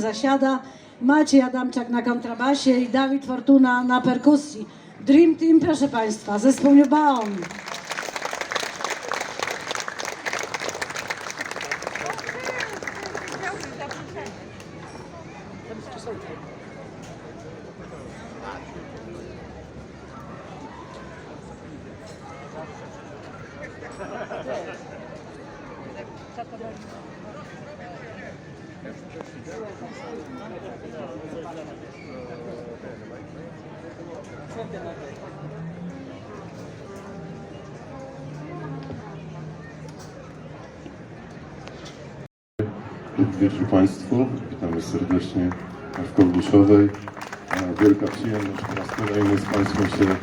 Zasiada, Maciej Adamczak na kontrabasie i Dawid Fortuna na perkusji. Dream Team, proszę Państwa, zespół New Baum. Dobry Państwu. Witamy serdecznie w Kolbuszowej. E, Wielka przyjemność po raz kolejny z Państwem się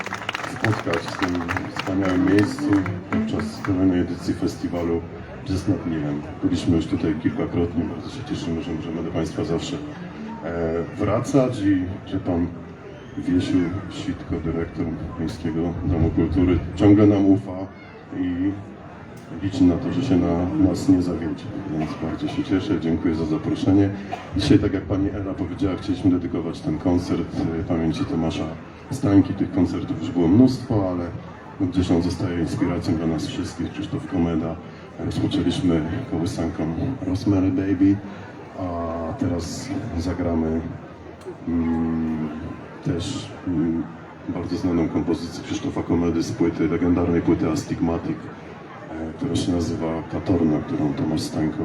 spotkać w tym wspaniałym miejscu podczas kolejnej edycji festiwalu Nilem. Byliśmy już tutaj kilkakrotnie, bardzo się cieszymy, że możemy do Państwa zawsze e, wracać i że Pan Wiesiu Sitko, dyrektor Miejskiego Domu Kultury, ciągle nam ufa i liczy na to, że się na nas nie zawiedzie. Więc bardzo się cieszę, dziękuję za zaproszenie. Dzisiaj, tak jak pani Ela powiedziała, chcieliśmy dedykować ten koncert y, pamięci Tomasza Stańki. Tych koncertów już było mnóstwo, ale no, gdzieś on zostaje inspiracją dla nas wszystkich. Krzysztof Komeda. Rozpoczęliśmy kołysanką Rosemary Baby, a teraz zagramy mm, też mm, bardzo znaną kompozycję Krzysztofa Komedy z płyty, legendarnej płyty Astigmatic e, która się nazywa Katorna, którą Tomasz Stańko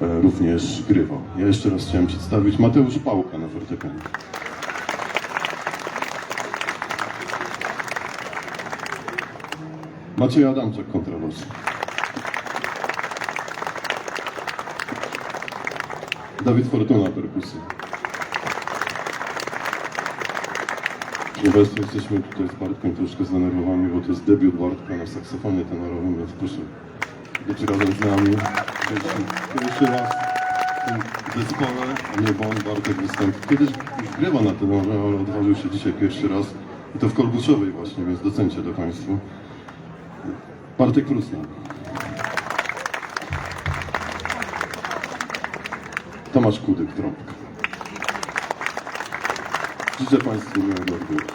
e, również grywał. Ja jeszcze raz chciałem przedstawić Mateusz Pałka na fortepianie. Maciej Adamczak kontrabas. Dawid Fortuna perkusja. Obecnie jesteśmy tutaj z Bartkiem troszkę zdenerwowani, bo to jest debiut Bartka na saksofonie tenorowym, więc proszę być razem z nami. Pierwszy, raz w tym zespole, a nie bo on Bartek wystąpi. Kiedyś już grywa na tenorze, ale odważył się dzisiaj pierwszy raz. I to w Kolbuszowej właśnie, więc docencie to Państwu. Bartek Prusna. Tomasz Kudyk, trąbka. Życzę Państwu miłego odbioru.